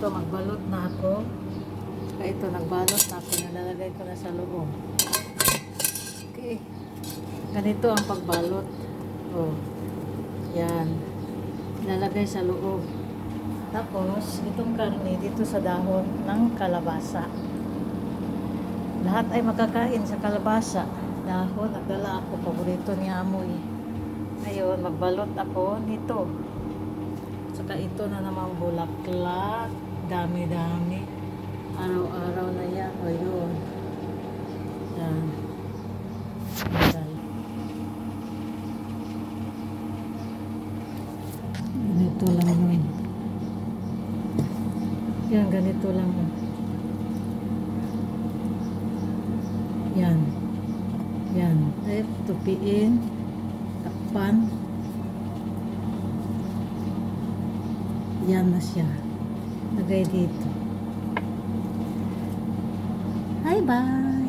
ito, magbalot na ako. Saka ito, nagbalot na ako. Nalalagay ko na sa loob. Okay. Ganito ang pagbalot. Oh. Yan. Ilalagay sa loob. Tapos, itong karne dito sa dahon ng kalabasa. Lahat ay makakain sa kalabasa. Dahon, nagdala ako. Paborito ni Amoy. Ngayon, magbalot ako nito. Saka ito na namang bulaklak. Dami-dami. Araw-araw na yan. O yun. Yan. Ganito lang yun. Yan, ganito lang. Yan. Yan. Eh, tupiin. Takpan. Yan na siya. Lagay dito. Bye-bye!